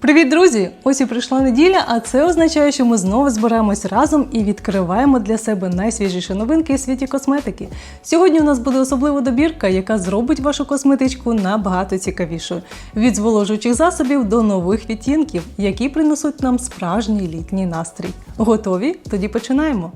Привіт, друзі! Ось і прийшла неділя, а це означає, що ми знову збираємось разом і відкриваємо для себе найсвіжіші новинки у світі косметики. Сьогодні у нас буде особлива добірка, яка зробить вашу косметичку набагато цікавішою. Від зволожуючих засобів до нових відтінків, які принесуть нам справжній літній настрій. Готові? Тоді починаємо.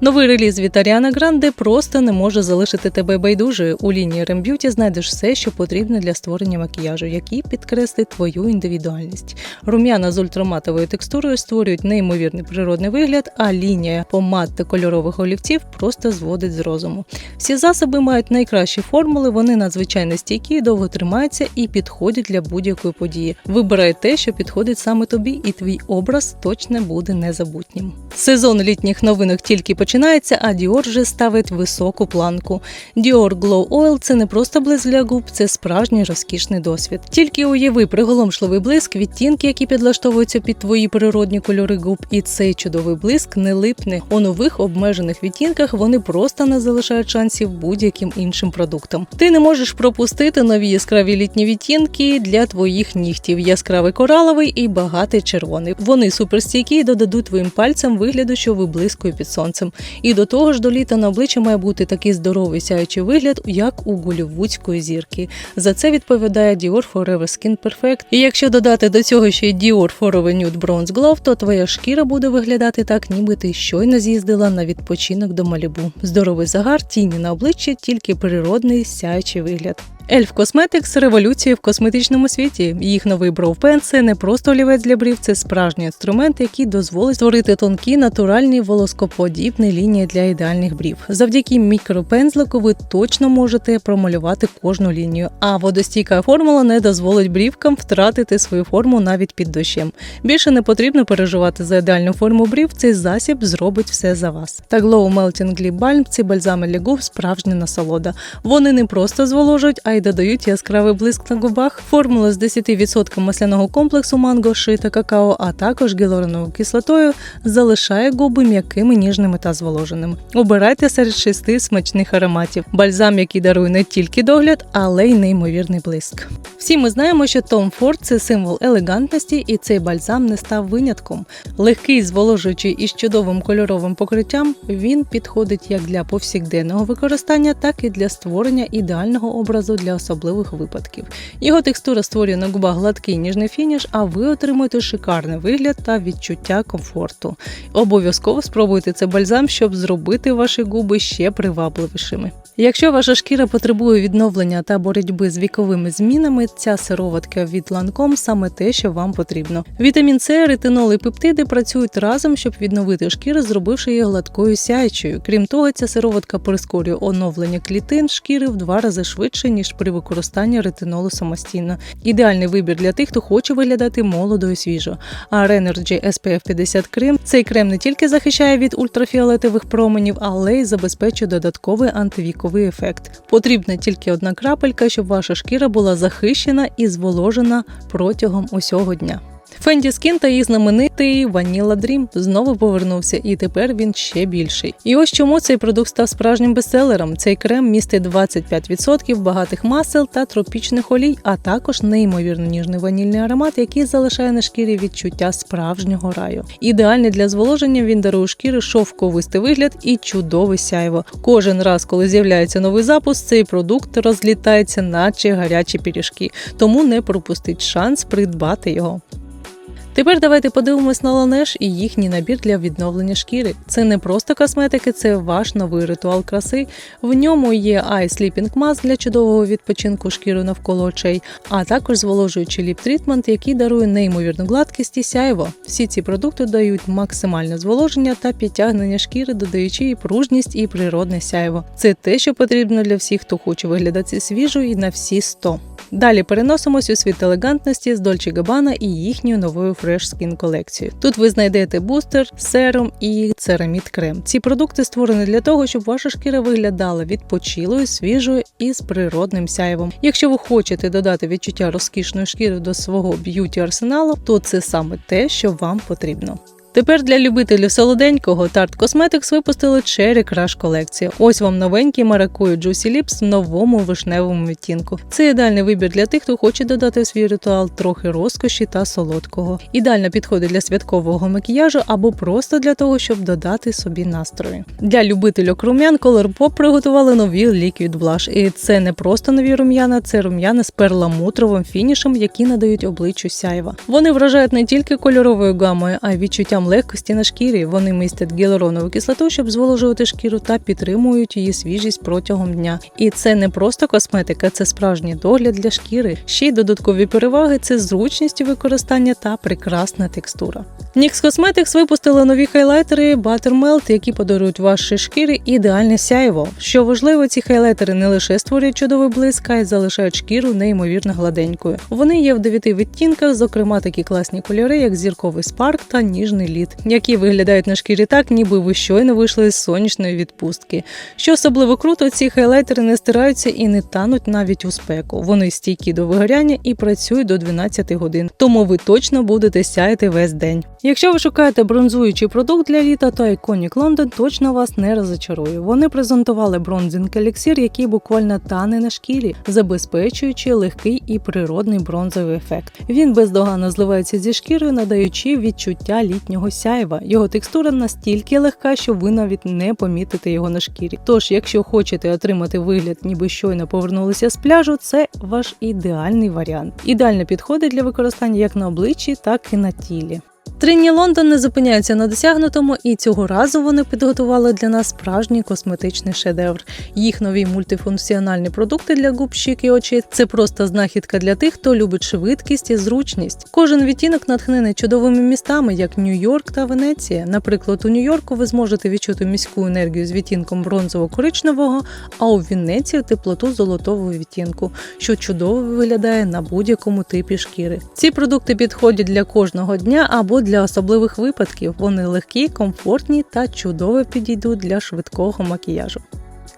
Новий реліз від Ariana Grande просто не може залишити тебе байдужою. У лінії Beauty знайдеш все, що потрібно для створення макіяжу, який підкреслить твою індивідуальність. Рум'яна з ультраматовою текстурою створюють неймовірний природний вигляд, а лінія помад та кольорових олівців просто зводить з розуму. Всі засоби мають найкращі формули, вони надзвичайно стійкі, довго тримаються і підходять для будь-якої події. Вибирай те, що підходить саме тобі, і твій образ точно буде незабутнім. Сезон літніх новинок тільки починається, а Dior вже ставить високу планку. Dior Glow Oil – це не просто блиск для губ, це справжній розкішний досвід. Тільки уяви приголомшливий блиск, відтінки, які підлаштовуються під твої природні кольори губ, і цей чудовий блиск не липне. У нових обмежених відтінках вони просто не залишають шансів будь-яким іншим продуктам. Ти не можеш пропустити нові яскраві літні відтінки для твоїх нігтів: яскравий кораловий і багатий червоний. Вони суперстійкі і додадуть твоїм пальцям вигляду, що виблискує під сонцем. І до того ж, до літа на обличчі має бути такий здоровий сяючий вигляд, як у голівудської зірки. За це відповідає Dior Forever Skin Perfect. І якщо додати до цього ще й Dior Forever Nude Bronze Glow, то твоя шкіра буде виглядати так, ніби ти щойно з'їздила на відпочинок до Малібу. Здоровий загар, тіні на обличчі, тільки природний сяючий вигляд. Elf Cosmetics – революція в косметичному світі. Їх новий Brow – це не просто олівець для брів, це справжній інструмент, який дозволить створити тонкі, натуральні волоскоподібні лінії для ідеальних брів. Завдяки мікропензлику ви точно можете промалювати кожну лінію. А водостійка формула не дозволить брівкам втратити свою форму навіть під дощем. Більше не потрібно переживати за ідеальну форму брів. Цей засіб зробить все за вас. Та Glow Melting Lip Balm – ці бальзами для губ справжня насолода. Вони не просто зволожують, а й додають яскравий блиск на губах. Формула з 10% масляного комплексу манго, ши та какао, а також гіалуроновою кислотою залишає губи м'якими, ніжними та зволоженими. Обирайте серед шести смачних ароматів. Бальзам, який дарує не тільки догляд, але й неймовірний блиск. Всі ми знаємо, що Tom Ford – це символ елегантності, і цей бальзам не став винятком. Легкий, зволожуючий із чудовим кольоровим покриттям, він підходить як для повсякденного використання, так і для створення ідеального образу для особливих випадків. Його текстура створює на губах гладкий ніжний фініш, а ви отримуєте шикарний вигляд та відчуття комфорту. Обов'язково спробуйте цей бальзам, щоб зробити ваші губи ще привабливішими. Якщо ваша шкіра потребує відновлення та боротьби з віковими змінами, ця сироватка від Lancome саме те, що вам потрібно. Вітамін С, ретинол і пептиди працюють разом, щоб відновити шкіру, зробивши її гладкою сяючою. Крім того, ця сироватка прискорює оновлення клітин шкіри в два рази швидше ніж при використанні ретинолу самостійно. Ідеальний вибір для тих, хто хоче виглядати молодо і свіжо. А Renergy SPF 50 крем цей крем не тільки захищає від ультрафіолетових променів, але й забезпечує додатковий антивіковий ефект. Потрібна тільки одна крапелька, щоб ваша шкіра була захищена і зволожена протягом усього дня. Fenty Skin та її знаменитий Vanilla Dream знову повернувся, і тепер він ще більший. І ось чому цей продукт став справжнім бестселером. Цей крем містить 25% багатих масел та тропічних олій, а також неймовірно ніжний ванільний аромат, який залишає на шкірі відчуття справжнього раю. Ідеальний для зволоження він дарує шкірі шовковистий вигляд і чудове сяйво. Кожен раз, коли з'являється новий запуск, цей продукт розлітається, наче гарячі пиріжки, тому не пропустіть шанс придбати його. Тепер давайте подивимось на Ланеш і їхній набір для відновлення шкіри. Це не просто косметики, це ваш новий ритуал краси. В ньому є Eye Sleeping Mask для чудового відпочинку шкіри навколо очей, а також зволожуючий ліп-трітмент, який дарує неймовірну гладкість і сяйво. Всі ці продукти дають максимальне зволоження та підтягнення шкіри, додаючи їй пружність і природне сяйво. Це те, що потрібно для всіх, хто хоче виглядати свіжо і на всі 100. Далі переносимось у світ елегантності з Dolce Gabbana і їхньою новою Fresh Skin колекцію. Тут ви знайдете бустер, серум і церамід крем. Ці продукти створені для того, щоб ваша шкіра виглядала відпочилою, свіжою і з природним сяєвом. Якщо ви хочете додати відчуття розкішної шкіри до свого б'юті арсеналу, то це саме те, що вам потрібно. Тепер для любителів солоденького Tarte Cosmetics випустили Cherry Crush колекцію. Ось вам новенький маракую Juicy Lips в новому вишневому відтінку. Це ідеальний вибір для тих, хто хоче додати в свій ритуал трохи розкоші та солодкого. Ідеально підходить для святкового макіяжу або просто для того, щоб додати собі настрою. Для любителів рум'ян Colourpop приготували нові Liquid Blush. І це не просто нові рум'яна, це рум'яна з перламутровим фінішем, які надають обличчю сяйва. Вони вражають не тільки кольоровою гамою, а й відчуттям легкості на шкірі. Вони містять гіалуронову кислоту, щоб зволожувати шкіру та підтримують її свіжість протягом дня. І це не просто косметика, це справжній догляд для шкіри. Ще й додаткові переваги це зручність використання та прекрасна текстура. NYX Cosmetics випустили нові хайлайтери Buttermelt, які подарують вашій шкірі ідеальне сяйво. Що важливо, ці хайлайтери не лише створюють чудовий блиск, а й залишають шкіру неймовірно гладенькою. Вони є в дев'яти відтінках, зокрема такі класні кольори, як зірковий спарк та ніжний лід, які виглядають на шкірі так, ніби ви щойно вийшли з сонячної відпустки. Що особливо круто, ці хайлайтери не стираються і не тануть навіть у спеку. Вони стійкі до вигоряння і працюють до 12 годин, тому ви точно будете сяяти весь день. Якщо ви шукаєте бронзуючий продукт для літа, то Iconic London точно вас не розочарує. Вони презентували бронзинг еліксир, який буквально тане на шкірі, забезпечуючи легкий і природний бронзовий ефект. Він бездоганно зливається зі шкірою, надаючи відчуття літнього сяйва. Його текстура настільки легка, що ви навіть не помітите його на шкірі. Тож, якщо хочете отримати вигляд, ніби щойно повернулися з пляжу, це ваш ідеальний варіант. Ідеально підходить для використання як на обличчі, так і на тілі. Трині Лондон не зупиняється на досягнутому, і цього разу вони підготували для нас справжній косметичний шедевр. Їх нові мультифункціональні продукти для губ, щік і очей – це просто знахідка для тих, хто любить швидкість і зручність. Кожен відтінок натхнений чудовими містами, як Нью-Йорк та Венеція. Наприклад, у Нью-Йорку ви зможете відчути міську енергію з відтінком бронзово-коричневого, а у Венеції теплоту золотого відтінку, що чудово виглядає на будь-якому типі шкіри. Ці продукти підходять для кожного дня або для особливих випадків. Вони легкі, комфортні та чудово підійдуть для швидкого макіяжу.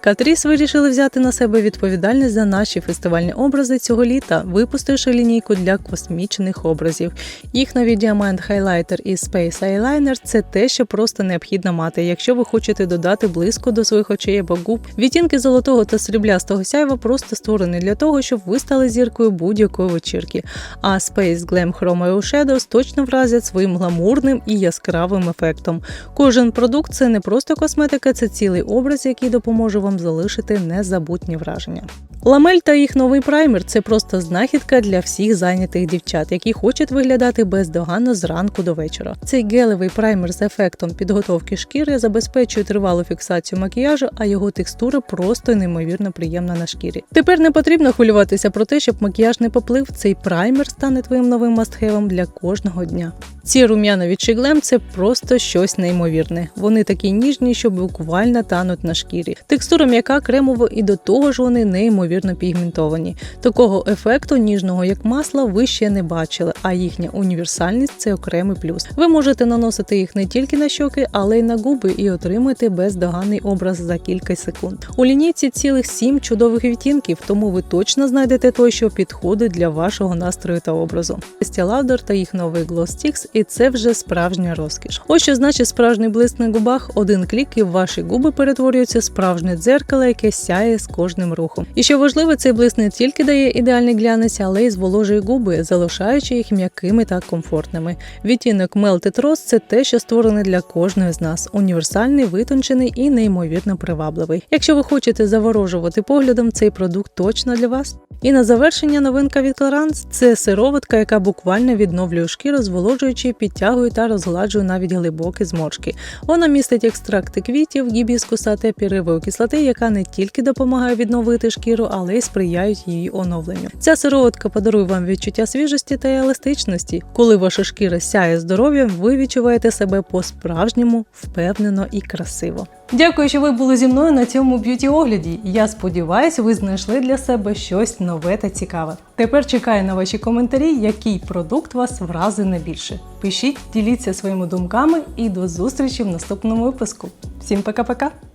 Катріс вирішили взяти на себе відповідальність за наші фестивальні образи цього літа, випустивши лінійку для космічних образів. Їх нові Highlighter і Space Eyeliner – це те, що просто необхідно мати, якщо ви хочете додати блиску до своїх очей або губ. Відтінки золотого та сріблястого сяйва просто створені для того, щоб ви стали зіркою будь-якої вечірки. А Space Glam Chroma Shadows точно вразять своїм гламурним і яскравим ефектом. Кожен продукт це не просто косметика, це цілий образ, який допоможе вам залишити незабутні враження. Ламель та їх новий праймер це просто знахідка для всіх зайнятих дівчат, які хочуть виглядати бездоганно зранку до вечора. Цей гелевий праймер з ефектом підготовки шкіри забезпечує тривалу фіксацію макіяжу, а його текстура просто неймовірно приємна на шкірі. Тепер не потрібно хвилюватися про те, щоб макіяж не поплив. Цей праймер стане твоїм новим мастхевом для кожного дня. Ці рум'янові чиглем це просто щось неймовірне. Вони такі ніжні, що буквально тануть на шкірі. Текстура м'яка кремово і до того ж вони неймовірно пігментовані. Такого ефекту ніжного як масло ви ще не бачили, а їхня універсальність це окремий плюс. Ви можете наносити їх не тільки на щоки, але й на губи і отримати бездоганний образ за кілька секунд. У лінійці цілих сім чудових відтінків, тому ви точно знайдете той, що підходить для вашого настрою та образу. Lauder та їх новий Gloss Sticks і це вже справжня розкіш. Ось що значить справжній блиск на губах. Один клік і ваші губи перетворюються в справжнє дзеркало, яке сяє з кожним рухом. І що важливо, цей блиск не тільки дає ідеальний глянець, але й зволожує губи, залишаючи їх м'якими та комфортними. Відтінок Melted Rose – це те, що створене для кожної з нас. Універсальний, витончений і неймовірно привабливий. Якщо ви хочете заворожувати поглядом, цей продукт точно для вас. І на завершення новинка від Clarins – це сироватка, яка буквально відновлює шкіру, зволожуючи, підтягує та розгладжує навіть глибокі зморшки. Вона містить екстракти квітів, гібіскуса та піревої кислоти, яка не тільки допомагає відновити шкіру, але й сприяють її оновленню. Ця сироватка подарує вам відчуття свіжості та еластичності. Коли ваша шкіра сяє здоров'ям, ви відчуваєте себе по-справжньому впевнено і красиво. Дякую, що ви були зі мною на цьому б'юті огляді. Я сподіваюся, ви знайшли для себе щось нове та цікаве. Тепер чекаю на ваші коментарі, який продукт вас вразив найбільше. Пишіть, діліться своїми думками і до зустрічі в наступному випуску. Всім пока-пока!